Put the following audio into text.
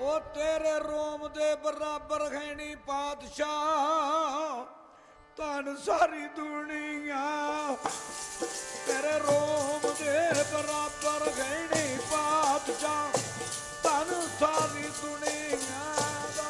ਉਹ ਤੇਰੇ ਰੋਮ ਦੇ ਬਰਾਬਰ ਖੈਣੀ ਪਾਤਸ਼ਾਹ। ਤਨ ਸਾਰੀ ਦੁਨੀਆ ਤੇਰੇ ਰੋਮ ਦੇ ਬਰਾਬਰ ਖੈਣੀ ਪਾਤਸ਼ਾਹ। ਤਨ ਸਾਰੀ ਦੁਨੀਆ ਦਾ।